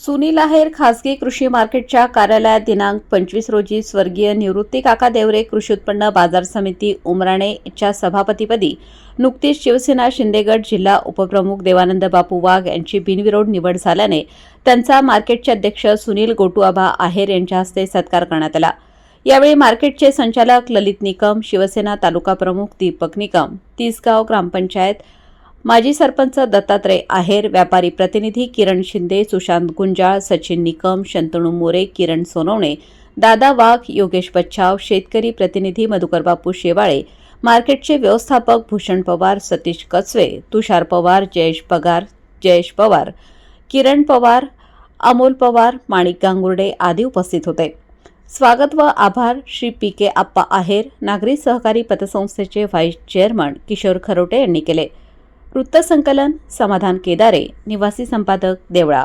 सुनील आहेर खासगी कृषी मार्केटच्या कार्यालयात दिनांक पंचवीस रोजी स्वर्गीय निवृत्ती काका देवरे कृषी उत्पन्न बाजार समिती उमराणेच्या सभापतीपदी नुकतीच शिवसेना शिंदेगड जिल्हा उपप्रमुख देवानंद बापू वाघ यांची बिनविरोध निवड झाल्याने त्यांचा मार्केटचे अध्यक्ष सुनील गोटुआबा आहेर यांच्या हस्ते सत्कार करण्यात आला. यावेळी मार्केटचे संचालक ललित निकम शिवसेना तालुका प्रमुख दीपक निकम तिसगाव ग्रामपंचायत माजी सरपंच दत्तात्रय आहेर व्यापारी प्रतिनिधी किरण शिंदे सुशांत गुंजाळ सचिन निकम शंतनू मोरे किरण सोनवणे दादा वाघ योगेश बच्छाव शेतकरी प्रतिनिधी मधुकरबापू शेवाळे मार्केटचे व्यवस्थापक भूषण पवार सतीश कचवे तुषार पवार जयेश पगार जयेश पवार किरण पवार अमोल पवार माणिक गांगुर्डे आदी उपस्थित होते. स्वागत व आभार श्री पी के आप्पा आहेर नागरी सहकारी पतसंस्थेचे व्हाईस चेअरमन किशोर खरोटे यांनी केले. वृत्तसंकलन समाधान केदारे निवासी संपादक देवळा.